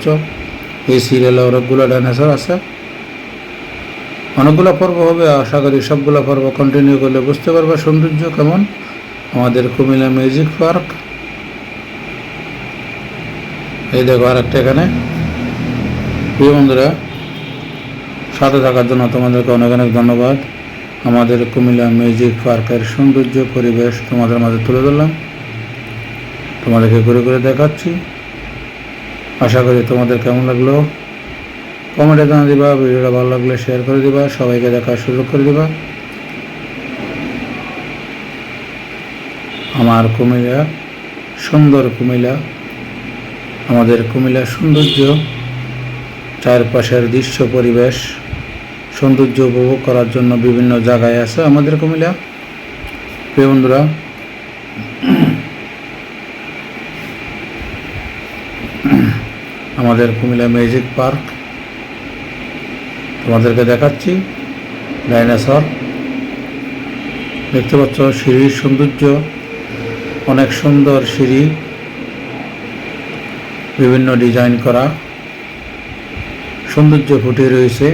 পাচ্ছ এই সিরিয়ালে অনেকগুলো ডাইনোসর আছে। অনেকগুলো পর্ব হবে, আশা করি সবগুলো পর্ব কন্টিনিউ করলে বুঝতে পারবে সৌন্দর্য কেমন। আমাদের কুমিল্লা মিউজিক পার্ক এই দেখো আর একটা এখানে। প্রিয় বন্ধুরা, সাথে থাকার জন্য তোমাদেরকে অনেক অনেক ধন্যবাদ। আমাদের কুমিল্লা মিউজিক পার্কের সৌন্দর্য পরিবেশ তোমাদের মাঝে তুলে ধরলাম। তোমাদেরকে ঘুরে ঘুরে দেখাচ্ছি। আশা করি তোমাদের কেমন লাগল? কমেন্টে জানা দিবা, ভিডিওটা ভালো লাগলে শেয়ার করে দিবা, সবাইকে দেখার সুযোগ করে দিবা। আমার কুমিলা সুন্দর কুমিলা আমাদের কুমিল্লার সৌন্দর্য, চারপাশের দৃশ্য পরিবেশ, সৌন্দর্য উপভোগ করার জন্য বিভিন্ন জায়গায় আছে আমাদের কুমিলা প্রিয় বন্ধুরা আমাদের কুমিল্লা ম্যাজিক পার্ক তোমাদেরকে দেখাচ্ছি ডাইনোসর দেখতে পাচ্ছ সিঁড়ির সৌন্দর্য, অনেক সুন্দর সিঁড়ি, বিভিন্ন ডিজাইন করা, সৌন্দর্য ফুটিয়ে রয়েছে।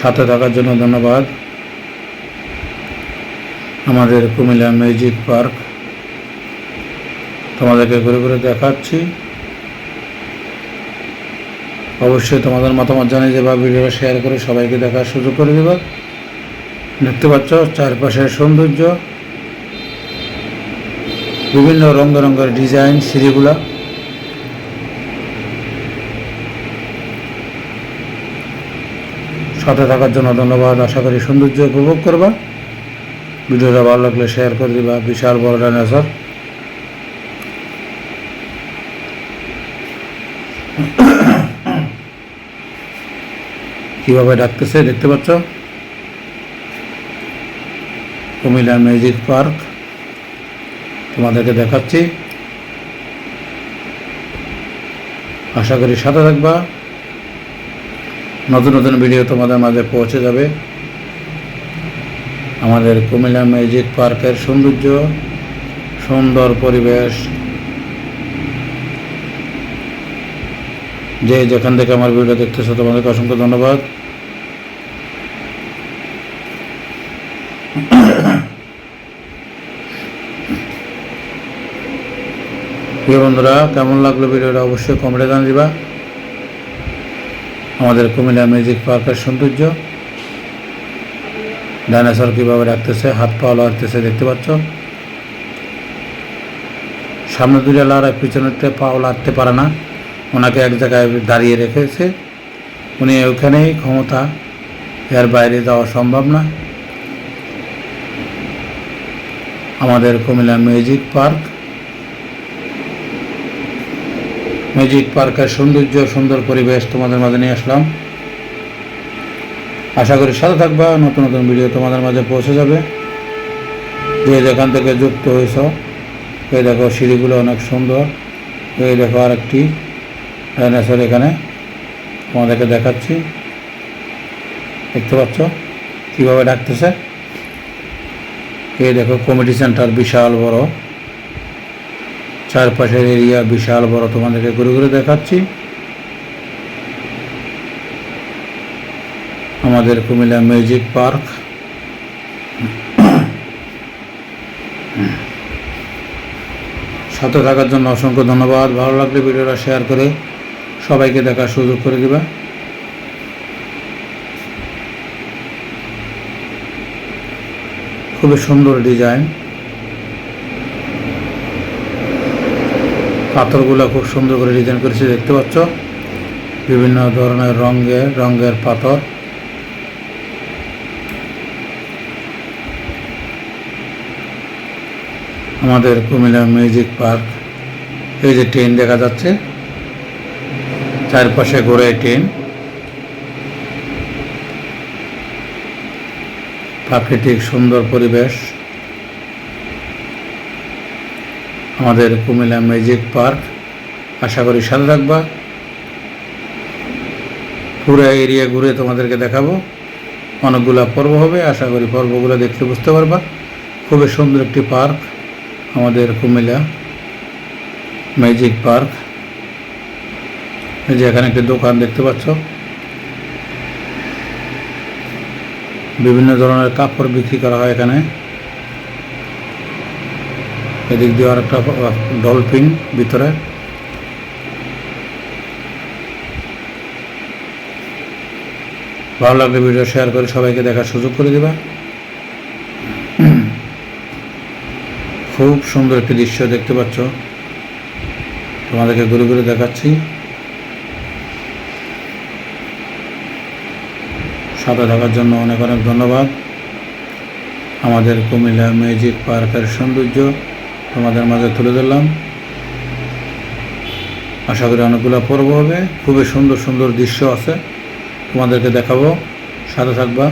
সাথে থাকার জন্য ধন্যবাদ। আমাদের কুমিল্লা মিউজিক পার্ক তোমাদেরকে ঘুরে ঘুরে দেখাচ্ছি। অবশ্যই তোমাদের মতামত জানিয়ে দেবা, ভিডিওটা শেয়ার করে সবাইকে দেখার সুযোগ করে দেবা। দেখতে পাচ্ছ, চারপাশের সৌন্দর্য, বিভিন্ন রঙ রঙের ডিজাইন সিঁড়িগুলা। সাথে থাকার জন্য ধন্যবাদ, আশা করি সৌন্দর্য উপভোগ করবা। ভিডিওটা ভালো লাগলে শেয়ার করে দিবা, বিশাল বড় ডাইনোসর কীভাবে ডাকতেছে দেখতে পাচ্ছ? Comilla music park. তোমাদেরকে দেখাচ্ছি। আশা করি সাথে থাকবা। নতুন নতুন ভিডিও তোমাদের মাঝে পৌঁছে যাবে। আমাদের কুমিল্লা মিউজিক পার্কের সৌন্দর্য, সুন্দর পরিবেশ। যে যেখান থেকে আমার ভিডিও দেখতেছো, তোমাদেরকে অসংখ্য ধন্যবাদ। প্রিয় বন্ধুরা, কেমন লাগল ভিডিওটা অবশ্যই কমেন্টে জানিয়ে দিবা। আমাদের কুমিল্লা মিউজিক পার্কের সৌন্দর্য। ডাইনোসর কীভাবে রাখতেছে, হাত পা লাড়তেছে দেখতে পাচ্ছ? সামনে দুটো লড়াই পিছনেরটা পাও লাড়তে পারে না। ওনাকে এক জায়গায় দাঁড়িয়ে রেখেছে। উনি ওখানেই ক্ষমতা। এর বাইরে যাওয়া সম্ভব না। আমাদের কুমিল্লা মিউজিক পার্ক। মিউজিক পার্কের সৌন্দর্য, সুন্দর পরিবেশ তোমাদের মাঝে নিয়ে আসলাম। আশা করি সাথে থাকবা, নতুন নতুন ভিডিও তোমাদের মাঝে পৌঁছে যাবে। যে যেখান থেকে যুক্ত হয়েছ, এই দেখো সিঁড়িগুলো অনেক সুন্দর। এই দেখো আর একটি ডাইনোসর এখানে তোমাদেরকে দেখাচ্ছি। দেখতে পাচ্ছ কীভাবে ডাকতেছে? এই দেখো কমিটি সেন্টার বিশাল বড়। চারপাশের এরিয়া বিশাল বড়, তোমাদেরকে ঘুরে ঘুরে দেখাচ্ছি। আমাদের কুমিল্লা মিউজিক পার্ক সাথে থাকার জন্য অসংখ্য ধন্যবাদ। ভালো লাগলে ভিডিওটা শেয়ার করে সবাইকে দেখার সুযোগ করে দিবা। খুবই সুন্দর ডিজাইন। পাথরগুলো খুব সুন্দর করে ডিজাইন করেছে, দেখতে পাচ্ছ? বিভিন্ন ধরনের রঙের রঙের পাথর। আমাদের কুমিল্লা মিউজিক পার্ক। এই যে ট্রেন দেখা যাচ্ছে, চারপাশে ঘোরে ট্রেন প্রাকৃতিক সুন্দর পরিবেশ। আমাদের কুমিল্লা ম্যাজিক পার্ক, আশা করি সাথে থাকবা। পুরো এরিয়া ঘুরে তোমাদেরকে দেখাবো। অনেকগুলো পর্ব হবে, আশা করি পর্বগুলো দেখতে বুঝতে পারবা। খুবই সুন্দর একটি পার্ক আমাদের কুমিল্লা ম্যাজিক পার্ক। এই যে এখানে একটি দোকান দেখতে পাচ্ছ। বিভিন্ন ধরনের কাপড় বিক্রি করা হয় এখানে। এদিক দিয়ে আর একটা ডলফিন ভিতরে। ভালো লাগলে ভিডিও শেয়ার করে সবাইকে দেখার সুযোগ করে দিবা। খুব সুন্দর একটি দৃশ্য দেখতে পাচ্ছ। তোমাদেরকে ঘুরে ঘুরে দেখাচ্ছি। সাথে থাকার জন্য অনেক অনেক ধন্যবাদ। আমাদের কুমিল্লা মিউজিক পার্কের সৌন্দর্য তোমাদের মাঝে তুলে ধরলাম। আশা করি অনেকগুলো পর্ব হবে। খুবই সুন্দর সুন্দর দৃশ্য আছে। তোমাদেরকে দেখাবো। সাথে থাকবা।